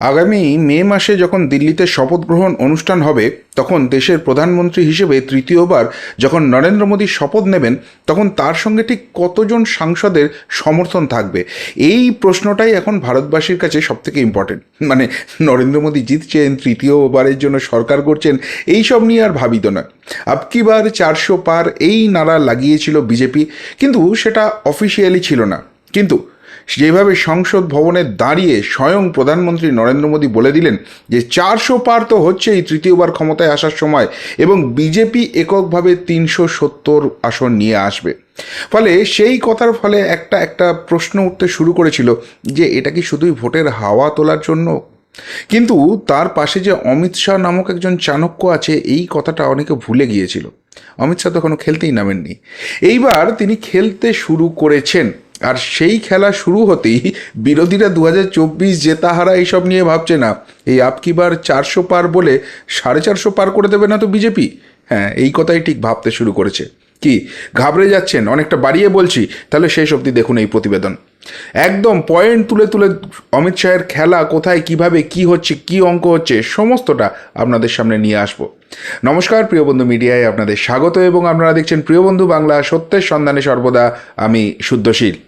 আগামী মে মাসে যখন দিল্লিতে শপথ গ্রহণ অনুষ্ঠান হবে, তখন দেশের প্রধানমন্ত্রী হিসেবে তৃতীয়বার যখন নরেন্দ্র মোদী শপথ নেবেন, তখন তার সঙ্গে ঠিক কতজন সাংসদের সমর্থন থাকবে? এই প্রশ্নটাই এখন ভারতবাসীর কাছে সবথেকে ইম্পর্টেন্ট মানে নরেন্দ্র মোদী জিতছেন, তৃতীয়বারের জন্য সরকার করছেন এই সব নিয়ে আর ভাবিত না আবকিবার চারশো পার এই নারা লাগিয়েছিল বিজেপি, কিন্তু সেটা অফিসিয়ালি ছিল না। কিন্তু যেভাবে সংসদ ভবনে দাঁড়িয়ে স্বয়ং প্রধানমন্ত্রী নরেন্দ্র মোদী বলে দিলেন যে চারশো পার তো হচ্ছেই তৃতীয়বার ক্ষমতায় আসার সময় এবং বিজেপি এককভাবে তিনশো সত্তর আসন নিয়ে আসবে। ফলে সেই কথার ফলে একটা একটা প্রশ্ন উঠতে শুরু করেছিল যে এটা কি শুধুই ভোটের হাওয়া তোলার জন্য? কিন্তু তার পাশে যে অমিত শাহ নামক একজন চাণক্য আছে, এই কথাটা অনেকে ভুলে গিয়েছিল। অমিত শাহ তখনও খেলতেই নামেননি। এইবার তিনি খেলতে শুরু করেছেন। আর সেই খেলা শুরু হতেই বিরোধীরা দু হাজার চব্বিশ জেতা হারা এইসব নিয়ে ভাবছে, না, এই আপকিবার চারশো পার বলে সাড়ে চারশো পার করে দেবে না তো বিজেপি? হ্যাঁ এই কথাই ঠিক ভাবতে শুরু করেছে। কি, ঘাবড়ে যাচ্ছেন? অনেকটা বাড়িয়ে বলছি, তাহলে শেষ অবধি দেখুন এই প্রতিবেদন। একদম পয়েন্ট তুলে তুলে অমিত শাহের খেলা কোথায়, কীভাবে, কি হচ্ছে, কি অঙ্ক হচ্ছে, সমস্তটা আপনাদের সামনে নিয়ে আসব। নমস্কার, প্রিয় বন্ধু মিডিয়ায় আপনাদের স্বাগত এবং আপনারা দেখছেন প্রিয় বন্ধু বাংলা সত্যের সন্ধানে সর্বদা আমি শুদ্ধশীল।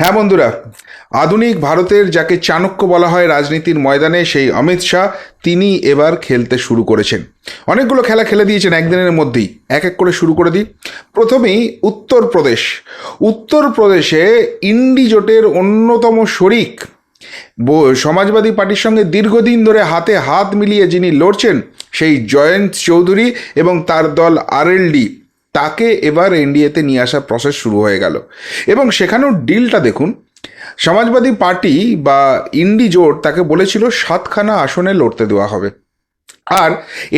হ্যাঁ বন্ধুরা, আধুনিক ভারতের যাকে চাণক্য বলা হয় রাজনীতির ময়দানে সেই অমিত শাহ তিনি এবার খেলতে শুরু করেছেন। অনেকগুলো খেলা খেলে দিয়েছেন একদিনের মধ্যেই, এক এক করে শুরু করে দিই। প্রথমেই উত্তরপ্রদেশ। উত্তরপ্রদেশে ইন্ডি জোটের অন্যতম শরিক সমাজবাদী পার্টির সঙ্গে দীর্ঘদিন ধরে হাতে হাত মিলিয়ে যিনি লড়ছেন, সেই জয়ন্ত চৌধুরী এবং তার দল আরএলডি। তাকে এবার এনডিএতে নিয়ে আসার প্রসেস শুরু হয়ে গেল। এবং সেখানেও ডিলটা দেখুন, সমাজবাদী পার্টি বা ইন্ডি জোট তাকে বলেছিল সাতখানা আসনে লড়তে দেওয়া হবে। আর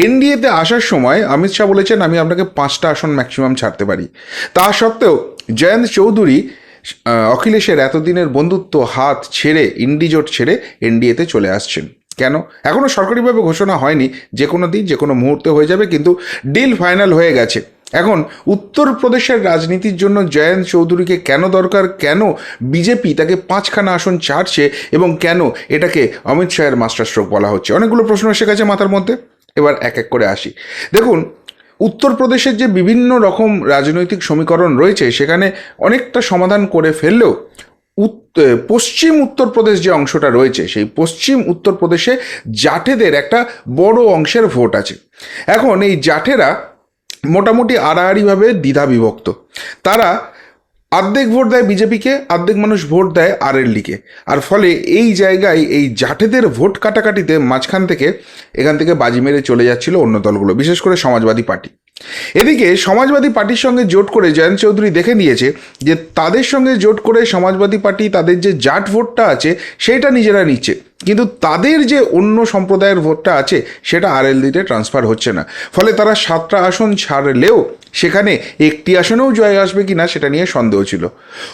এনডিএতে আসার সময় অমিত শাহ বলেছেন, আমি আপনাকে পাঁচটা আসন ম্যাক্সিমাম ছাড়তে পারি। তা সত্ত্বেও জয়ন্ত চৌধুরী অখিলেশের এতদিনের বন্ধুত্ব হাত ছেড়ে, ইন্ডিজোট ছেড়ে এনডিএতে চলে আসছেন। কেন? এখনও সরকারিভাবে ঘোষণা হয়নি, যে কোনো দিন, যে কোনো মুহূর্তে হয়ে যাবে, কিন্তু ডিল ফাইনাল হয়ে গেছে। এখন উত্তরপ্রদেশের রাজনীতির জন্য জয়ন্ত চৌধুরীকে কেন দরকার? কেন বিজেপি তাকে পাঁচখানা আসন ছাড়ছে? এবং কেন এটাকে অমিত শাহের মাস্টার স্ট্রোক বলা হচ্ছে? অনেকগুলো প্রশ্ন এসে গেছে মাথার মধ্যে। এবার এক এক করে আসি। দেখুন উত্তরপ্রদেশের যে বিভিন্ন রকম রাজনৈতিক সমীকরণ রয়েছে, সেখানে অনেকটা সমাধান করে ফেললেও পশ্চিম উত্তরপ্রদেশ যে অংশটা রয়েছে, সেই পশ্চিম উত্তরপ্রদেশে জাঠেদের একটা বড় অংশের ভোট আছে। এখন এই জাঠেরা মোটামুটি আড়াআড়িভাবে দ্বিধা বিভক্ত। তারা অর্ধেক ভোট দেয় বিজেপিকে, অর্ধেক মানুষ ভোট দেয় আর এর লিগে আর ফলে এই জায়গায় এই জাঠেদের ভোট কাটাকাটিতে মাঝখান থেকে এখান থেকে বাজি মেরে চলে যাচ্ছিল অন্য দলগুলো, বিশেষ করে সমাজবাদী পার্টি। এদিকে সমাজবাদী পার্টির সঙ্গে জোট করে জয়ন্ত চৌধুরী দেখে নিয়েছে যে তাদের সঙ্গে জোট করে সমাজবাদী পার্টি তাদের যে জাট ভোটটা আছে সেটা নিজেরা নিচ্ছে। কিন্তু তাদের যে অন্য সম্প্রদায়ের ভোটটা আছে সেটা আর আরএলডিতে ট্রান্সফার হচ্ছে না। ফলে তারা সাতটা আসন ছাড়লেও সেখানে একটি আসনেও জয় আসবে কিনা সেটা নিয়ে সন্দেহ ছিল।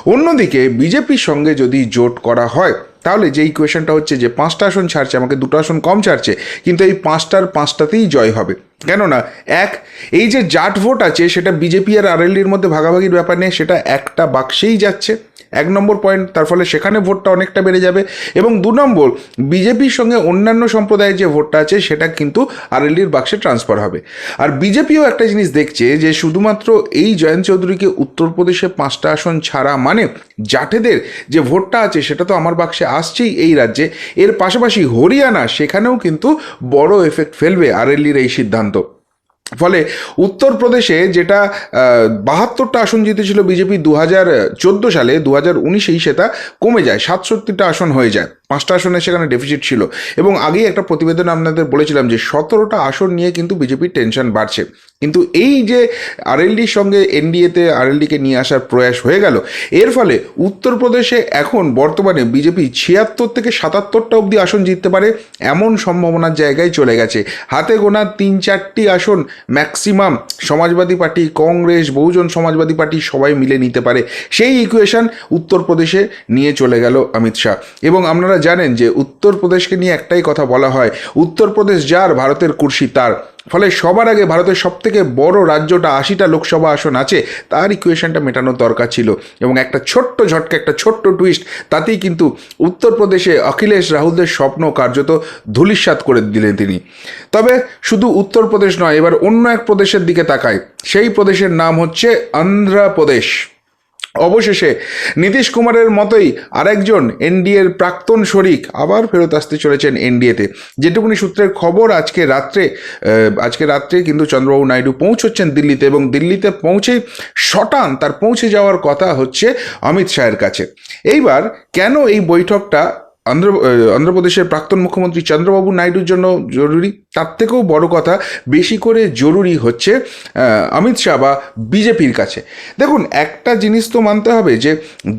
অন্যদিকে বিজেপির সঙ্গে যদি জোট করা হয়, তাহলে যে ইকুয়েশনটা হচ্ছে যে পাঁচটা আসন ছাড়ছে, আমাকে দুটো আসন কম ছাড়ছে, কিন্তু এই পাঁচটার পাঁচটাতেই জয় হবে। কেননা, এক, এই যে জাট ভোট আছে, সেটা বিজেপি আর আরএলডির মধ্যে ভাগাভাগির ব্যাপার নেই, সেটা একটা বাক্সেই যাচ্ছে। এক নম্বর পয়েন্ট তার ফলে সেখানে ভোটটা অনেকটা বেড়ে যাবে। এবং দু নম্বর, বিজেপির সঙ্গে অন্যান্য সম্প্রদায়ের যে ভোটটা আছে, সেটা কিন্তু আরএলডির বাক্সে ট্রান্সফার হবে। আর বিজেপিও একটা জিনিস দেখছে যে, শুধুমাত্র এই জয়ন্ত চৌধুরীকে উত্তরপ্রদেশে পাঁচটা আসন ছাড়া মানে জাঠেদের যে ভোটটা আছে, সেটা তো আমার বাক্সে আসছেই এই রাজ্যে। এর পাশাপাশি হরিয়ানা, সেখানেও কিন্তু বড় এফেক্ট ফেলবে আরএলডির এই সিদ্ধান্ত। ফলে উত্তরপ্রদেশে যেটা বাহাত্তরটা আসন জিতেছিল বিজেপি দু হাজার চোদ্দ সালে দু হাজার উনিশেই সেটা কমে যায়, সাতষট্টিটা আসন হয়ে যায়। পাঁচটা আসনে সেখানে ডেফিসিট ছিল। এবং আগেই একটা প্রতিবেদন আপনাদের বলেছিলাম যে সতেরোটা আসন নিয়ে কিন্তু বিজেপির টেনশন বাড়ছে। কিন্তু এই যে আরএলডির সঙ্গে এনডিএতে আরএলডিকে নিয়ে আসার প্রয়াস হয়ে গেল, এর ফলে উত্তরপ্রদেশে এখন বর্তমানে বিজেপি ছিয়াত্তর থেকে সাতাত্তরটা অবধি আসন জিততে পারে, এমন সম্ভাবনার জায়গায় চলে গেছে। হাতে গোনা তিন চারটি আসন maximum Samajwadi party, Congress, Bahujan Samajwadi party সবাই মিলে নিতে পারে। সেই ইকুয়েশন উত্তরপ্রদেশে নিয়ে চলে গেল অমিত শাহ। এবং আপনারা জানেন যে উত্তরপ্রদেশকে নিয়ে একটাই কথা বলা হয়, উত্তরপ্রদেশ যার, ভারতের কুর্সি তার। ফলে সবার আগে ভারতের সবথেকে বড় রাজ্যটা আশিটা লোকসভা আসন আছে, তার ইকুয়েশনটা মেটানোর দরকার ছিল। এবং একটা ছোট্ট ঝটকা, একটা ছোট্ট টুইস্ট তাতেই কিন্তু উত্তরপ্রদেশে অখিলেশ রাহুলদের স্বপ্ন কার্যত ধূলিসাৎ করে দিলেন তিনি। তবে শুধু উত্তরপ্রদেশ নয়, এবার অন্য এক প্রদেশের দিকে তাকায় সেই প্রদেশের নাম হচ্ছে অন্ধ্রপ্রদেশ। অবশেষে নীতিশ কুমারের মতোই আরেকজন এনডিএর প্রাক্তন শরিক আবার ফেরত আসতে চলেছেন এনডিএতে। যেটুকুনি সূত্রের খবর, আজকে রাত্রে আজকে রাত্রে কিন্তু চন্দ্রবাবু নাইডু পৌঁছচ্ছেন দিল্লিতে এবং দিল্লিতে পৌঁছেই শটান তার পৌঁছে যাওয়ার কথা হচ্ছে অমিত শাহের কাছে। এইবার কেন এই বৈঠকটা অন্ধ্র অন্ধ্রপ্রদেশের প্রাক্তন মুখ্যমন্ত্রী চন্দ্রবাবু নাইডুর জন্য জরুরি। তার থেকেও বড় কথা, বেশি করে জরুরি হচ্ছে অমিত শাহ বা বিজেপির কাছে। দেখুন, একটা জিনিস তো মানতে হবে যে,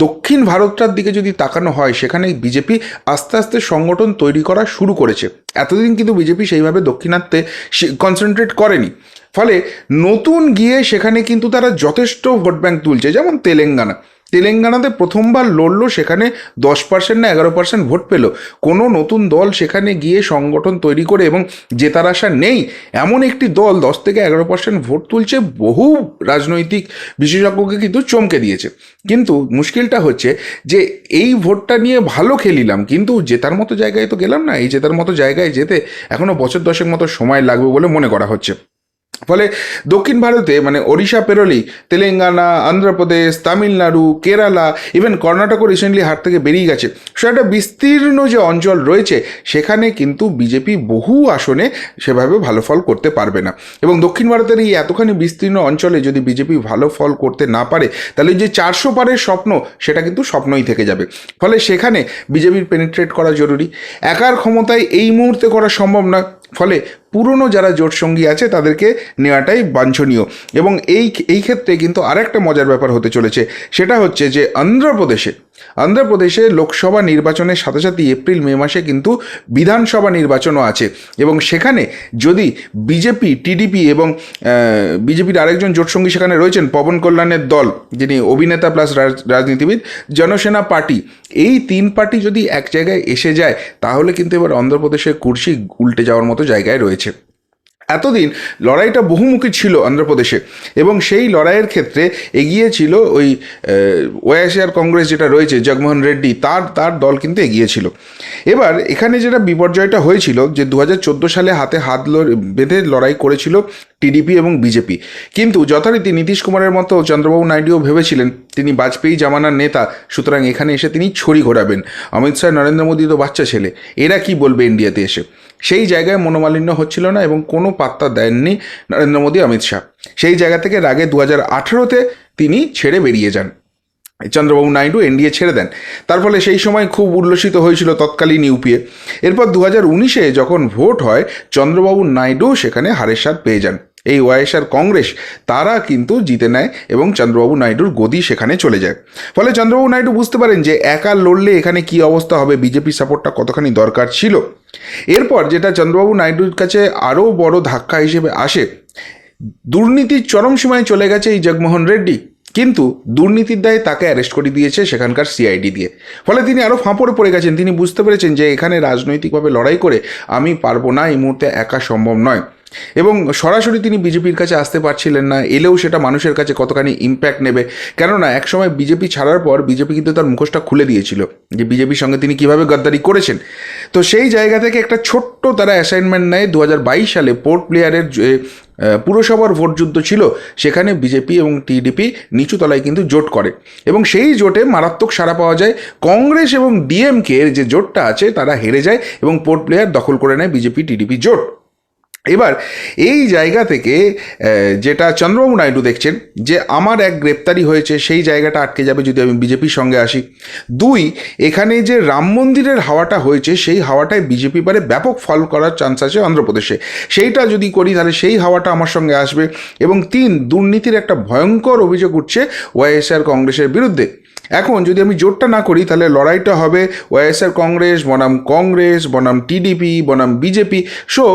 দক্ষিণ ভারতটার দিকে যদি তাকানো হয় সেখানে বিজেপি আস্তে আস্তে সংগঠন তৈরি করা শুরু করেছে। এতদিন কিন্তু বিজেপি সেইভাবে দক্ষিণাত্যে কনসেন্ট্রেট করেনি। ফলে নতুন গিয়ে সেখানে কিন্তু তারা যথেষ্ট ভোট ব্যাঙ্ক তুলছে, যেমন তেলেঙ্গানা। তেলেঙ্গানাতে প্রথমবার লড়লো, সেখানে দশ পার্সেন্ট না এগারো পার্সেন্ট ভোট পেল। কোনো নতুন দল সেখানে গিয়ে সংগঠন তৈরি করে এবং জেতার আশা নেই। এমন একটি দল দশ থেকে এগারো পার্সেন্ট ভোট তুলছে, বহু রাজনৈতিক বিশেষজ্ঞকে কিন্তু চমকে দিয়েছে। কিন্তু মুশকিলটা হচ্ছে যে এই ভোটটা নিয়ে ভালো খেলিলাম, কিন্তু জেতার মতো জায়গায় তো গেলাম না। এই জেতার মতো জায়গায় যেতে এখনও বছর দশেক মতো সময় লাগবে বলে মনে করা হচ্ছে। ফলে দক্ষিণ ভারতে মানে ওড়িশা পেরোলেই তেলেঙ্গানা অন্ধ্রপ্রদেশ তামিলনাড়ু, কেরালা ইভেন কর্ণাটকও রিসেন্টলি হাট থেকে বেরিয়ে গেছে। সো একটা বিস্তীর্ণ যে অঞ্চল রয়েছে, সেখানে কিন্তু বিজেপি বহু আসনে সেভাবে ভালো ফল করতে পারবে না। এবং দক্ষিণ ভারতের এই এতখানি বিস্তীর্ণ অঞ্চলে যদি বিজেপি ভালো ফল করতে না পারে, তাহলে যে চারশো পারের স্বপ্ন, সেটা কিন্তু স্বপ্নই থেকে যাবে। ফলে সেখানে বিজেপির পেনিট্রেট করা জরুরি। একার ক্ষমতায় এই মুহূর্তে করা সম্ভব নয়। ফলে পুরনো যারা জোট সঙ্গী আছে তাদেরকে নেওয়াটাই বাঞ্ছনীয়। এবং এই এই ক্ষেত্রে কিন্তু আরেকটা মজার ব্যাপার হতে চলেছে। সেটা হচ্ছে যে, অন্ধ্রপ্রদেশে অন্ধ্রপ্রদেশে লোকসভা নির্বাচনের সাথে সাথে এপ্রিল, মে মাসে কিন্তু বিধানসভা নির্বাচনও আছে। এবং সেখানে যদি বিজেপি, টিডিপি এবং বিজেপির আরেকজন জোটসঙ্গী সেখানে রয়েছেন, পবন কল্যাণের দল, যিনি অভিনেতা প্লাস রাজনীতিবিদ, জনসেনা পার্টি, এই তিন পার্টি যদি এক জায়গায় এসে যায়, তাহলে কিন্তু এবার অন্ধ্রপ্রদেশের কুর্সি উল্টে যাওয়ার মতো জায়গায় রয়েছে। এতদিন লড়াইটা বহুমুখী ছিল অন্ধ্রপ্রদেশে এবং সেই লড়াইয়ের ক্ষেত্রে এগিয়ে ছিল ওই ওয়াইএসআর কংগ্রেস যেটা রয়েছে, জগমোহন রেড্ডি, তার তার দল কিন্তু এগিয়েছিল এবার এখানে যেটা বিপর্যয়টা হয়েছিল যে দু হাজার চোদ্দ সালে হাতে হাত বেঁধে লড়াই করেছিল টিডিপি এবং বিজেপি। কিন্তু যথারীতি নীতিশ কুমারের মতো চন্দ্রবাবু নাইডুও ভেবেছিলেন, তিনি বাজপেয়ী জামানার নেতা, সুতরাং এখানে এসে তিনি ছড়ি ঘোরাবেন। অমিত শাহ, নরেন্দ্র মোদী তো বাচ্চা ছেলে, এরা কি বলবে ইন্ডিয়াতে এসে? সেই জায়গায় মনোমালিন্য হচ্ছিল না এবং কোনো পাত্তা দেননি নরেন্দ্র মোদী, অমিত শাহ। সেই জায়গা থেকে রাগে দু হাজার আঠেরোতে তিনি ছেড়ে বেরিয়ে যান। চন্দ্রবাবু নাইডু এনডিএ ছেড়ে দেন। তার ফলে সেই সময় খুব উল্লসিত হয়েছিল তৎকালীন ইউপিএ। এরপর দু হাজার উনিশে যখন ভোট হয়, চন্দ্রবাবু নাইডু সেখানে হারের স্বাদ পেয়ে যান। এই ওয়াইএসআর কংগ্রেস, তারা কিন্তু জিতে নেয় এবং চন্দ্রবাবু নাইডুর গদি সেখানে চলে যায়। ফলে চন্দ্রবাবু নাইডু বুঝতে পারেন যে একা লড়লে এখানে কি অবস্থা হবে বিজেপি সাপোর্টটা কতখানি দরকার ছিল। এরপর যেটা চন্দ্রবাবু নাইডুর কাছে আরও বড় ধাক্কা হিসেবে আসে, দুর্নীতির চরম সীমায় চলে গেছে এই জগমোহন রেড্ডি। কিন্তু দুর্নীতির দায়ে তাকে অ্যারেস্ট করে দিয়েছে সেখানকার সিআইডি দিয়ে। ফলে তিনি আরও ফাঁপড়ে পড়ে গেছেন। তিনি বুঝতে পেরেছেন যে এখানে রাজনৈতিকভাবে লড়াই করে আমি পারব না, এই মুহূর্তে একা সম্ভব নয়। এবং সরাসরি তিনি বিজেপির কাছে আসতে পারছিলেন না, এলেও সেটা মানুষের কাছে কতখানি ইম্প্যাক্ট নেবে? কেননা, একসময় বিজেপি ছাড়ার পর বিজেপি কিন্তু তার মুখোশটা খুলে দিয়েছিল, যে বিজেপির সঙ্গে তিনি কীভাবে গদ্দারি করেছেন। তো সেই জায়গা থেকে একটা ছোট্ট তারা অ্যাসাইনমেন্ট নেয় দু হাজার বাইশ সালে পোর্ট প্লেয়ারের যে পুরসভার ভোট যুদ্ধ ছিল, সেখানে বিজেপি এবং টিডিপি নিচু তলায় কিন্তু জোট করে। এবং সেই জোটে মারাত্মক সাড়া পাওয়া যায়। কংগ্রেস এবং ডিএমকে যে জোটটা আছে, তারা হেরে যায় এবং পোর্ট প্লেয়ার দখল করে নেয় বিজেপি টিডিপি জোট। এবার এই জায়গা থেকে যেটা চন্দ্রবাবু নাইডু দেখছেন, যে আমার এক গ্রেপ্তারি হয়েছে, সেই জায়গাটা আটকে যাবে যদি আমি বিজেপির সঙ্গে আসি। দুই, এখানে যে রাম মন্দিরের হাওয়াটা হয়েছে, সেই হাওয়াটায় বিজেপি পারে ব্যাপক ফল করার চান্স আছে অন্ধ্রপ্রদেশে। সেইটা যদি করি, তাহলে সেই হাওয়াটা আমার সঙ্গে আসবে। এবং তিন, দুর্নীতির একটা ভয়ঙ্কর অভিযোগ উঠছে ওয়াইএসআর কংগ্রেসের বিরুদ্ধে। এখন যদি আমি জোটটা না করি, তাহলে লড়াইটা হবে ওয়াইএসআর কংগ্রেস, বনাম কংগ্রেস, বনাম টিডিপি বনাম বিজেপি সো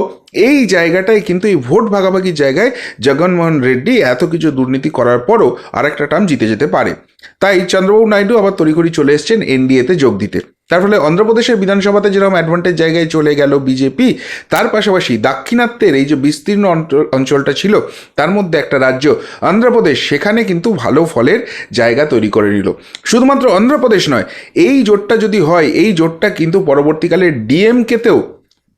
এই জায়গাটায় কিন্তু এই ভোট ভাগাভাগির জায়গায় জগনমোহন রেড্ডি এত কিছু দুর্নীতি করার পরও আরেকটা টার্ম জিতে যেতে পারে। তাই চন্দ্রবাবু নাইডু আবার তড়িঘড়ি চলে এসছেন এনডিএতে যোগ দিতে। তার ফলে অন্ধ্রপ্রদেশের বিধানসভাতে যেরকম অ্যাডভান্টেজ জায়গায় চলে গেল বিজেপি তার পাশাপাশি দাক্ষিণাত্যের এই যে বিস্তীর্ণ অঞ্চল- অঞ্চলটা ছিল, তার মধ্যে একটা রাজ্য অন্ধ্রপ্রদেশ, সেখানে কিন্তু ভালো ফলের জায়গা তৈরি করে নিল। শুধুমাত্র অন্ধ্রপ্রদেশ নয়, এই জোটটা যদি হয়, এই জোটটা কিন্তু পরবর্তীকালে ডিএমকেতেও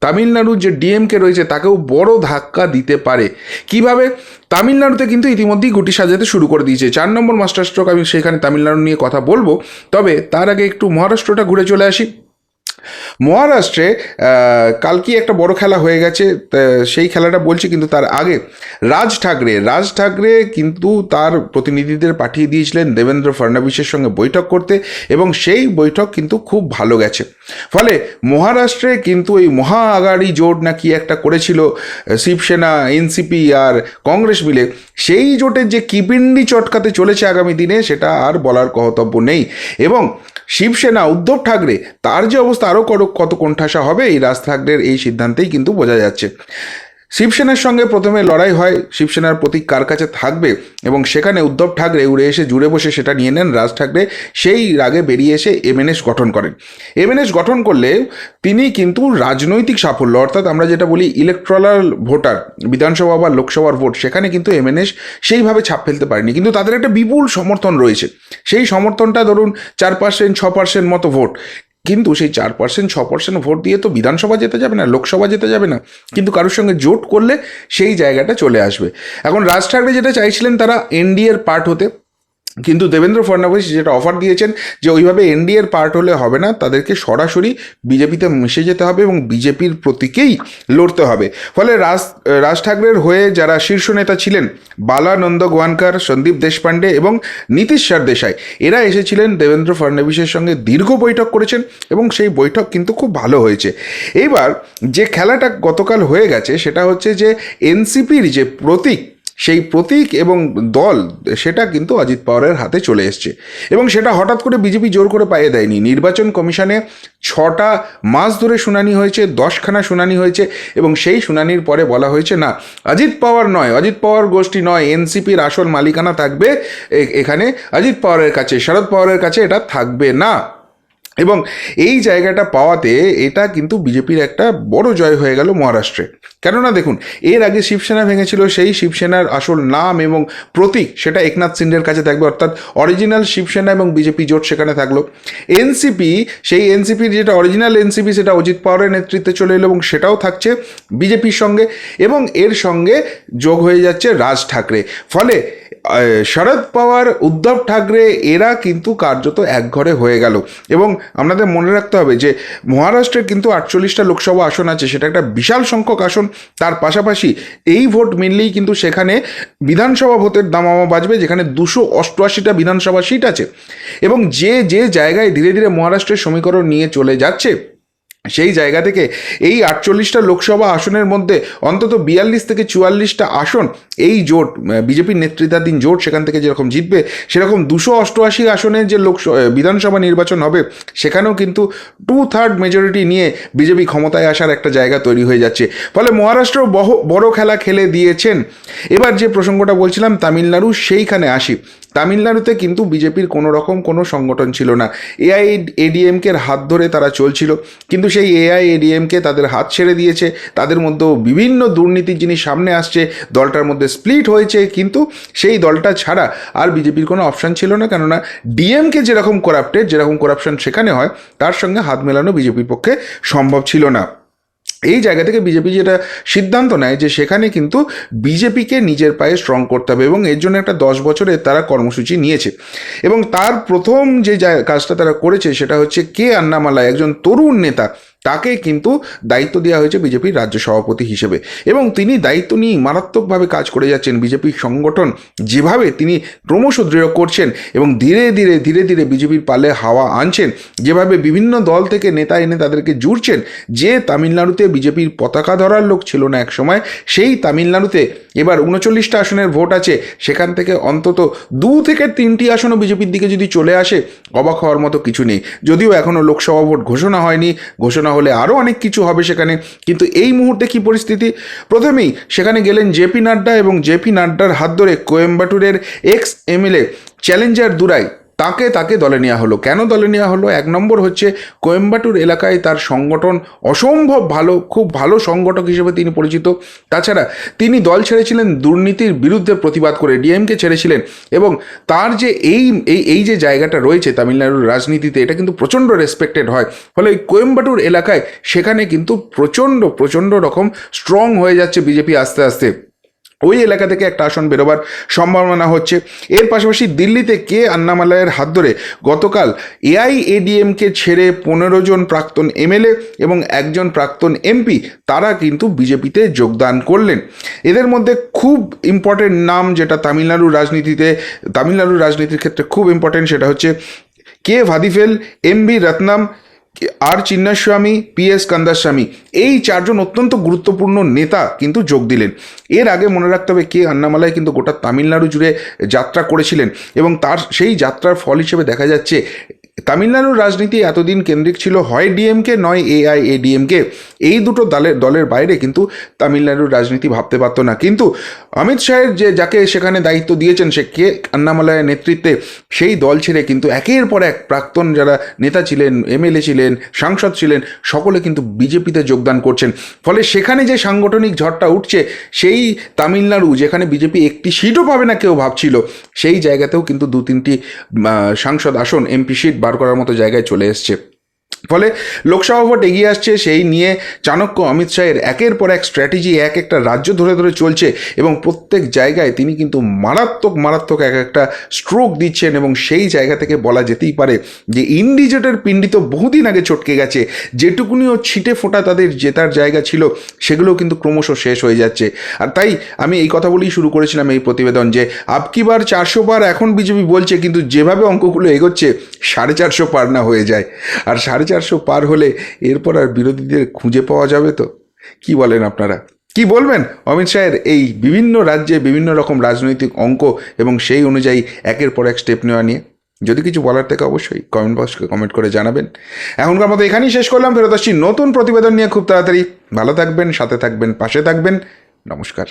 তামিলনাড়ুর যে ডিএমকে রয়েছে, তাকেও বড় ধাক্কা দিতে পারে। কীভাবে? তামিলনাড়ুতে কিন্তু ইতিমধ্যেই গুটি সাজাতে শুরু করে দিয়েছে। চার নম্বর মাস্টার স্ট্রোক আমি সেখানে তামিলনাড়ু নিয়ে কথা বলব। তবে তার আগে একটু মহারাষ্ট্রটা ঘুরে চলে আসি। মহারাষ্ট্রে কালকে একটা বড় খেলা হয়ে গেছে সেই খেলাটা বলছি কিন্তু তার আগে রাজ ঠাকরে রাজ ঠাকরে কিন্তু তার প্রতিনিধিদের পাঠিয়ে দিয়েছিলেন দেবেন্দ্র ফডনাবিসের সঙ্গে বৈঠক করতে এবং সেই বৈঠক কিন্তু খুব ভালো গেছে। ফলে মহারাষ্ট্রে কিন্তু এই মহা আগাড়ি জোট না কি একটা করেছিল শিবসেনা, এনসিপি আর কংগ্রেস মিলে, সেই জোটের যে কিপিন্ডি চটকাতে চলেছে আগামী দিনে সেটা আর বলার কর্তব্য নেই। এবং শিবসেনা, উদ্ধব ঠাকরে, তার যে অবস্থা আরও কত কত কোণঠাসা হবে এই রাজ ঠাকরের এই সিদ্ধান্তেই কিন্তু বোঝা যাচ্ছে। শিবসেনার সঙ্গে প্রথমে লড়াই হয়, শিবসেনার প্রতীক কার কাছে থাকবে এবং সেখানে উদ্ধব ঠাকরে উড়ে এসে জুড়ে বসে সেটা নিয়ে নেন রাজ ঠাকরে, সেই রাগে বেরিয়ে এসে এমএনএস গঠন করেন। এমএনএস গঠন করলে তিনি কিন্তু রাজনৈতিক সাফল্য, অর্থাৎ আমরা যেটা বলি ইলেকট্রাল ভোটার বিধানসভা বা লোকসভার ভোট সেখানে কিন্তু এমএনএস সেইভাবে ছাপ ফেলতে পারেনি। কিন্তু তাদের একটা বিপুল সমর্থন রয়েছে। সেই সমর্থনটা ধরুন চার পার্সেন্ট ছ পার্সেন্ট মতো ভোট কিন্তু সেই চার পার্সেন্ট ছ পার্সেন্ট ভোট দিয়ে তো বিধানসভা যেতে যাবে না, লোকসভা যেতে যাবে না। কিন্তু কারোর সঙ্গে জোট করলে সেই জায়গাটা চলে আসবে। এখন রাজ ঠাকরে যেটা চাইছিলেন তারা এনডিএর পার্ট হতে কিন্তু দেবেন্দ্র ফডনবিস যেটা অফার দিয়েছেন যে ওইভাবে এনডিএর পার্ট হলে হবে না, তাদেরকে সরাসরি বিজেপিতে মিশে যেতে হবে এবং বিজেপির প্রতীকেই লড়তে হবে। ফলে রাজ রাজ ঠাকরের হয়ে যারা শীর্ষ নেতা ছিলেন, বালানন্দ গোয়ানকার, সন্দীপ দেশপান্ডে এবং নীতিশ সরদেশাই এরা এসেছিলেন দেবেন্দ্র ফডনবিসের সঙ্গে দীর্ঘ বৈঠক করেছেন এবং সেই বৈঠক কিন্তু খুব ভালো হয়েছে। এইবার যে খেলাটা গতকাল হয়ে গেছে, সেটা হচ্ছে যে এনসিপির যে প্রতীক সেই প্রতীক এবং দল, সেটা কিন্তু অজিত পাওয়ারের হাতে চলে এসছে। এবং সেটা হঠাৎ করে বিজেপি জোর করে পাইয়ে দেয়নি। নির্বাচন কমিশনে ছটা মাস ধরে শুনানি হয়েছে, দশখানা শুনানি হয়েছে এবং সেই শুনানির পরে বলা হয়েছে, না, অজিত পাওয়ার নয়, অজিত পাওয়ার গোষ্ঠী নয়, এনসিপির আসল মালিকানা থাকবে এখানে অজিত পাওয়ারের কাছে, শরদ পাওয়ারের কাছে এটা থাকবে না। এবং এই জায়গাটা পাওয়াতে এটা কিন্তু বিজেপির একটা বড় জয় হয়ে গেল মহারাষ্ট্রে। কেননা দেখুন, এর আগে শিবসেনা ভেঙেছিল, সেই শিবসেনার আসল নাম এবং প্রতীক সেটা একনাথ সিন্ডের কাছে থাকবে, অর্থাৎ অরিজিনাল শিবসেনা এবং বিজেপি জোট সেখানে থাকল। এনসিপি, সেই এনসিপির যেটা অরিজিনাল এনসিপি, সেটা অজিত পাওয়ারের নেতৃত্বে চলে এলো এবং সেটাও থাকছে বিজেপির সঙ্গে এবং এর সঙ্গে যোগ হয়ে যাচ্ছে রাজ ঠাকরে। ফলে শরদ পাওয়ার, উদ্ধব ঠাকরে, এরা কিন্তু কার্যত একঘরে হয়ে গেল। এবং আপনাদের মনে রাখতে হবে যে মহারাষ্ট্রের কিন্তু আটচল্লিশটা লোকসভা আসন আছে, সেটা একটা বিশাল সংখ্যক আসন। তার পাশাপাশি এই ভোট মিললেই কিন্তু সেখানে বিধানসভা ভোটের দামামা বাজবে, যেখানে দুশো অষ্টআশিটা বিধানসভা সিট আছে। এবং যে যে জায়গায় ধীরে ধীরে মহারাষ্ট্রের সমীকরণ নিয়ে চলে যাচ্ছে সেই জায়গা থেকে এই আটচল্লিশটা লোকসভা আসনের মধ্যে অন্তত বিয়াল্লিশ থেকে চুয়াল্লিশটা আসন এই জোট বিজেপির নেতৃত্বাধীন জোট সেখান থেকে যেরকম জিতবে, সেরকম দুশো অষ্টআশি আসনের যে লোক বিধানসভা নির্বাচন হবে, সেখানেও কিন্তু টু থার্ড মেজরিটি নিয়ে বিজেপি ক্ষমতায় আসার একটা জায়গা তৈরি হয়ে যাচ্ছে। ফলে মহারাষ্ট্র বহ, বড় খেলা খেলে দিয়েছেন। এবার যে প্রসঙ্গটা বলছিলাম, তামিলনাড়ু, সেইখানে আসি। তামিলনাড়ুতে কিন্তু বিজেপির কোনো রকম কোনো সংগঠন ছিল না। এআই এডিএমকের হাত ধরে তারা চলছিল। কিন্তু সেই এআই এডিএমকে তাদের হাত ছেড়ে দিয়েছে। তাদের মধ্যেও বিভিন্ন দুর্নীতির জিনিস সামনে আসছে। দলটার মধ্যে স্প্লিট হয়েছে, কিন্তু সেই দলটা ছাড়া আর বিজেপির কোনো অপশান ছিল না। কেননা ডিএমকে যেরকম করাপ্টেড যেরকম করাপশন সেখানে হয়, তার সঙ্গে হাত মেলানো বিজেপির পক্ষে সম্ভব ছিল না। এই জায়গা থেকে বিজেপি যেটা সিদ্ধান্ত নেয় যে সেখানে কিন্তু বিজেপিকে নিজের পায়ে স্ট্রং করতে হবে এবং এর জন্য একটা দশ বছরের তারা কর্মসূচি নিয়েছে। এবং তার প্রথম যে কাজটা তারা করেছে সেটা হচ্ছে কে আন্নামালা একজন তরুণ নেতা। তাকে কিন্তু দায়িত্ব দেওয়া হয়েছে বিজেপির রাজ্য সভাপতি হিসেবে। এবং তিনি দায়িত্ব নিয়ে মারাত্মকভাবে কাজ করে যাচ্ছেন বিজেপির সংগঠন যেভাবে তিনি ক্রমশ দৃঢ় করছেন এবং ধীরে ধীরে ধীরে ধীরে বিজেপির পালে হাওয়া আনছেন। যেভাবে বিভিন্ন দল থেকে নেতা এনে তাদেরকে জুড়ছেন যে তামিলনাড়ুতে বিজেপির পতাকা ধরার লোক ছিল না এক সময় সেই তামিলনাড়ুতে এবার উনচল্লিশটা আসনের ভোট আছে। সেখান থেকে অন্তত দু থেকে তিনটি আসনও বিজেপির দিকে যদি চলে আসে, অবাক হওয়ার মতো কিছু নেই। যদিও এখনও লোকসভা ভোট ঘোষণা হয়নি, ঘোষণা হলে আরও অনেক কিছু হবে সেখানে। কিন্তু এই মুহূর্তে কি পরিস্থিতি? প্রথমেই সেখানে গেলেন জেপি নাড্ডা এবং জেপি নাড্ডার হাত ধরে কোয়েম্বাটুরের এক্স এমএলএ চ্যালেঞ্জার দুরাই। তাকে তাকে দলে নেওয়া হলো। কেন দলে নেওয়া হলো? এক নম্বর হচ্ছে কোয়েম্বাটুর এলাকায় তার সংগঠন অসম্ভব ভালো, খুব ভালো সংগঠক হিসেবে তিনি পরিচিত। তাছাড়া তিনি দল ছেড়েছিলেন দুর্নীতির বিরুদ্ধে প্রতিবাদ করে, ডিএমকে ছেড়েছিলেন এবং তার যে এই এই এই যে জায়গাটা রয়েছে তামিলনাড়ুর রাজনীতিতে, এটা কিন্তু প্রচণ্ড রেসপেক্টেড হয়। ফলে ওই কোয়েম্বাটুর এলাকায় সেখানে কিন্তু প্রচণ্ড প্রচণ্ড রকম স্ট্রং হয়ে যাচ্ছে বিজেপি আস্তে আস্তে। ওই এলাকা থেকে একটা আসন বেরোবার সম্ভাবনা হচ্ছে। এর পাশাপাশি দিল্লিতে কে আন্নামালয়ের হাত ধরে গতকাল এআইএডিএমকে ছেড়ে পনেরো জন প্রাক্তন এমএলএ এবং একজন প্রাক্তন এমপি, তারা কিন্তু বিজেপিতে যোগদান করলেন। এদের মধ্যে খুব ইম্পর্টেন্ট নাম যেটা তামিলনাড়ুর রাজনীতিতে, তামিলনাড়ুর রাজনীতির ক্ষেত্রে খুব ইম্পর্টেন্ট সেটা হচ্ছে K Vadivel, M B Ratnam আর চিন্নাস্বামী, পি এস কান্দাস্বামী, এই চারজন অত্যন্ত গুরুত্বপূর্ণ নেতা কিন্তু যোগ দিলেন। এর আগে মনে রাখতে হবে কে আন্নামালায় কিন্তু গোটা তামিলনাড়ু জুড়ে যাত্রা করেছিলেন এবং তার সেই যাত্রার ফল হিসেবে দেখা যাচ্ছে তামিলনাড়ুর রাজনীতি এতদিন কেন্দ্রিক ছিল, হয় ডিএমকে, নয় এআই এ ডিএমকে এই দুটো দলের দলের বাইরে কিন্তু তামিলনাড়ুর রাজনীতি ভাবতে পারতো না। কিন্তু অমিত শাহের যে, যাকে সেখানে দায়িত্ব দিয়েছেন, সে কে আন্নামালয়ের নেতৃত্বে, সেই দল ছেড়ে কিন্তু একের পর এক প্রাক্তন যারা নেতা ছিলেন, এমএলএ ছিলেন, সাংসদ ছিলেন, সকলে কিন্তু বিজেপিতে যোগদান করছেন। ফলে সেখানে যে সাংগঠনিক ঝড়টা উঠছে, সেই তামিলনাড়ু, যেখানে বিজেপি একটি সিটও পাবে না কেউ ভাবছিল, সেই জায়গাতেও কিন্তু দু তিনটি সাংসদ আসন, এমপি সিট বার করার মতো জায়গায় চলে এসছে। ফলে লোকসভা ভোট এগিয়ে আসছে, সেই নিয়ে চাণক্য অমিত শাহের একের পর এক স্ট্র্যাটেজি এক একটা রাজ্য ধরে ধরে চলছে এবং প্রত্যেক জায়গায় তিনি কিন্তু মারাত্মক মারাত্মক এক একটা স্ট্রোক দিচ্ছেন এবং সেই জায়গা থেকে বলা যেতেই পারে যে ইন্ডিজেটের পিণ্ডি তো বহুদিন আগে চটকে গেছে। যেটুকুনিও ছিটে ফোটা তাদের জেতার জায়গা ছিল, সেগুলো কিন্তু ক্রমশ শেষ হয়ে যাচ্ছে। আর তাই আমি এই কথা বলেই শুরু করেছিলাম এই প্রতিবেদন যে আপকিবার চারশো পার এখন বিজেপি বলছে, কিন্তু যেভাবে অঙ্কগুলো এগোচ্ছে, সাড়ে চারশো পার না হয়ে যায়। আর সাড়ে চারশো পার হলে এরপর আর বিরোধীদের খুঁজে পাওয়া যাবে তো? কি বলেন আপনারা? কি বলবেন? অমিত শাহের এই বিভিন্ন রাজ্যে বিভিন্ন রকম রাজনৈতিক অঙ্ক এবং সেই অনুযায়ী একের পর এক স্টেপ নেওয়া নিয়ে। যদি কিছু বলার থেকে অবশ্যই কমেন্ট বক্সকে কমেন্ট করে জানাবেন। এখনকার মতো এখানেই শেষ করলাম। ফেরত আসছি নতুন প্রতিবেদন নিয়ে খুব তাড়াতাড়ি। ভালো থাকবেন, সাথে থাকবেন, পাশে থাকবেন। নমস্কার।